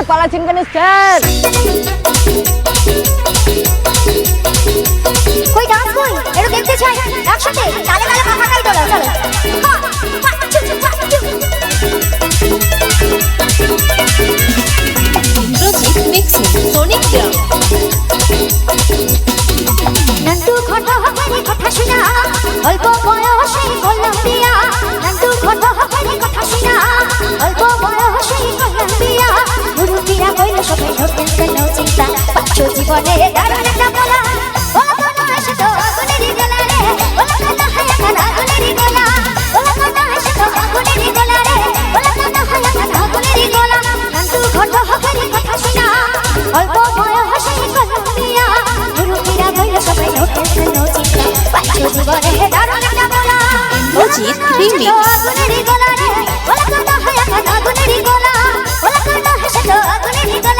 Sir পালাচ্ছেন কেন sir. কই dance কই? এটা দেখতে চাই। একসাথে তালে তালে মাথা খাই চলো চলো। জীবনে দারুণ একটা বলা। বলা তো না এসে তো আগুনেরই গলা রে তো না হায়া কানা আগুনেরই গলা। বলা তো না এসে তো আগুনেরই গলা রে তো না হায়া কানা আগুনেরই গলা। নান্টু ঘটা হকারি কথা শোনা। অল্প বয়সে করলাম বিয়া মুরুবিরা কইল সবাই ধরতেন কেন চিন্তা। পাচ্ছ জীবনে দারুণ একটা বলা। ইন্দ্রজিৎ রিমিক্স। আগুনেরই গলা রে তো না হায়া কানা আগুনেরই গলা। বলা তো না এসে তো আগুনেরই গলা।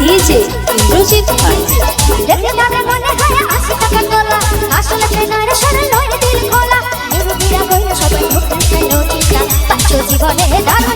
ডিজে ইন্দ্রজিৎ ভাই দেখে তারে মনে হয় আশি টাকা তোলা আসলে সে নয় সরল নয় দিল খোলা মুরুবিরা কইলে সবাই ধরতেন কেন চিন্তা জীবনে দারুণ